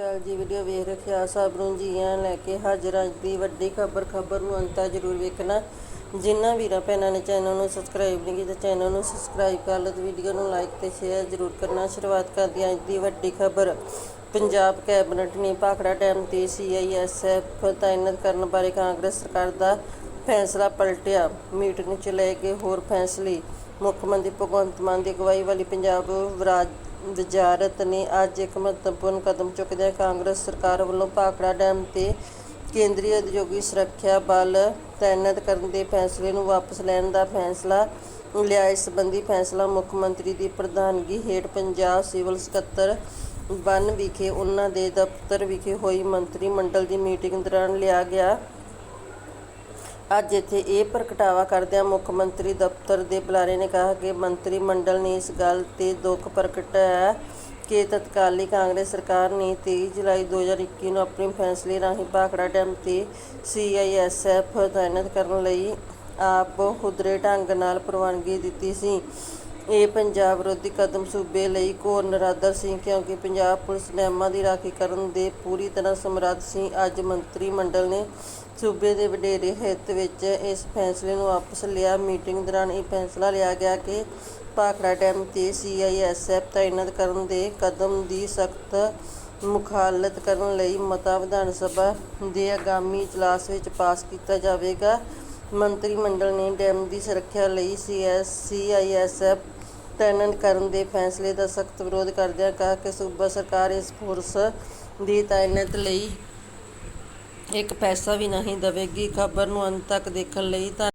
ਅਕਾਲ ਜੀ ਵੀਡੀਓ ਵੇਖ ਰੱਖਿਆ ਸਭ ਨੂੰ, ਜੀਆਂ ਲੈ ਕੇ ਹਾਜ਼ਰ ਅੱਜ ਦੀ ਵੱਡੀ ਖਬਰ ਖਬਰ ਨੂੰ ਅੰਤਾ ਜ਼ਰੂਰ ਵੇਖਣਾ। ਜਿਨ੍ਹਾਂ ਵੀਰਾਂ ਭੈਣਾਂ ਨੇ ਚੈਨਲ ਨੂੰ ਸਬਸਕ੍ਰਾਈਬ ਨਹੀਂ ਕੀਤਾ, ਚੈਨਲ ਨੂੰ ਸਬਸਕ੍ਰਾਈਬ ਕਰ ਲਓ ਤੇ ਵੀਡੀਓ ਨੂੰ ਲਾਈਕ ਤੇ ਸ਼ੇਅਰ ਜ਼ਰੂਰ ਕਰਨਾ। ਸ਼ੁਰੂਆਤ ਕਰਦੇ ਹਾਂ ਅੱਜ ਦੀ ਵੱਡੀ ਖਬਰ। ਪੰਜਾਬ ਕੈਬਨਿਟ ਨੇ ਭਾਖੜਾ ਡੈਮ ਤੇ ਸੀਆਈਐਸਐਫ ਤਾਇਨਾਤ ਕਰਨ ਬਾਰੇ ਕਾਂਗਰਸ ਸਰਕਾਰ ਦਾ ਫੈਸਲਾ ਪਲਟਿਆ। ਮੀਟਿੰਗ ਚ ਲੈ ਕੇ ਹੋਰ ਫੈਸਲੇ। ਮੁੱਖ ਮੰਤਰੀ ਭਗਵੰਤ ਮਾਨ ਦੀ ਅਗਵਾਈ ਵਾਲੀ ਪੰਜਾਬ ਰਾਜ ਵਜ਼ਾਰਤ ਨੇ ਅੱਜ ਇੱਕ ਮਹੱਤਵਪੂਰਨ ਕਦਮ ਚੁੱਕਦਿਆਂ ਕਾਂਗਰਸ ਸਰਕਾਰ ਵੱਲੋਂ ਭਾਖੜਾ ਡੈਮ ਤੇ ਕੇਂਦਰੀ ਉਦਯੋਗਿਕ ਸੁਰੱਖਿਆ ਬਲ ਤਾਇਨਾਤ ਕਰਨ ਦੇ ਫੈਸਲੇ ਨੂੰ ਵਾਪਸ ਲੈਣ ਦਾ ਫੈਸਲਾ ਲਿਆ। ਇਸ ਸੰਬੰਧੀ ਫੈਸਲਾ ਮੁੱਖ ਮੰਤਰੀ ਦੀ ਪ੍ਰਧਾਨਗੀ ਹੇਠ ਪੰਜਾਬ ਸਿਵਲ ਸਕੱਤਰ ਬਨ ਵਿਖੇ ਉਹਨਾਂ ਦੇ ਦਫ਼ਤਰ ਵਿਖੇ ਹੋਈ ਮੰਤਰੀ ਮੰਡਲ ਦੀ ਮੀਟਿੰਗ ਦੌਰਾਨ ਲਿਆ ਗਿਆ। ਅੱਜ ਇੱਥੇ ਇਹ ਪ੍ਰਗਟਾਵਾ ਕਰਦਿਆਂ ਮੁੱਖ ਮੰਤਰੀ ਦਫ਼ਤਰ ਦੇ ਬੁਲਾਰੇ ਨੇ ਕਿਹਾ ਕਿ ਮੰਤਰੀ ਮੰਡਲ ਨੇ ਇਸ ਗੱਲ ਤੇ ਦੁੱਖ ਪ੍ਰਗਟਾਇਆ ਕਿ ਤਤਕਾਲੀ ਕਾਂਗਰਸ ਸਰਕਾਰ ਨੇ 23 ਜੁਲਾਈ 2021 ਨੂੰ ਆਪਣੇ ਫੈਸਲੇ ਰਾਹੀਂ ਭਾਖੜਾ ਡੈਮ ਤੇ ਸੀਆਈਐਸਐਫ ਤਾਇਨਾਤ ਕਰਨ ਲਈ ਆਪ ਖੁਦਰੇ ਢੰਗ ਨਾਲ ਪ੍ਰਵਾਨਗੀ ਦਿੱਤੀ ਸੀ। ਇਹ ਪੰਜਾਬ ਵਿਰੋਧੀ ਕਦਮ ਸੂਬੇ ਲਈ ਘੋਰ ਨਰਾਦਰ ਸੀ ਕਿਉਂਕਿ ਪੰਜਾਬ ਪੁਲਿਸ ਨਿਯਮਾਂ ਦੀ ਰਾਖੀ ਕਰਨ ਦੇ ਪੂਰੀ ਤਰ੍ਹਾਂ ਸਮਰੱਥ ਸੀ। ਅੱਜ ਮੰਤਰੀ ਮੰਡਲ ਨੇ ਸੂਬੇ ਦੇ ਵਡੇਰੇ ਹਿੱਤ ਵਿੱਚ ਇਸ ਫੈਸਲੇ ਨੂੰ ਵਾਪਸ ਲਿਆ। ਮੀਟਿੰਗ ਦੌਰਾਨ ਇਹ ਫੈਸਲਾ ਲਿਆ ਗਿਆ ਕਿ ਭਾਖੜਾ ਡੈਮ ਤੇ ਸੀਆਈਐਸਐਫ ਤਾਇਨਾਤ ਕਰਨ ਦੇ ਕਦਮ ਦੀ ਸਖਤ ਮੁਖਾਲਤ ਕਰਨ ਲਈ ਮਤਾ ਵਿਧਾਨ ਸਭਾ ਦੇ ਆਗਾਮੀ ਇਜਲਾਸ ਵਿੱਚ ਪਾਸ ਕੀਤਾ ਜਾਵੇਗਾ। ਮੰਤਰੀ ਮੰਡਲ ਨੇ ਡੈਮ ਦੀ ਸੁਰੱਖਿਆ ਲਈ ਸੀਆਈਐਸਐਫ ਤਾਇਨਾਤ ਕਰਨ ਦੇ ਫੈਸਲੇ ਦਾ ਸਖਤ ਵਿਰੋਧ ਕਰਦਿਆਂ ਕਿਹਾ ਕਿ ਸੂਬਾ ਸਰਕਾਰ ਇਸ ਫੋਰਸ ਦੀ ਤਾਇਨਾਤ ਲਈ ਇੱਕ ਪੈਸਾ ਵੀ ਨਹੀਂ ਦੇਵੇਗੀ। ਖਬਰ ਨੂੰ ਅੰਤ ਤੱਕ ਦੇਖਣ ਲਈ ਧੰਨ-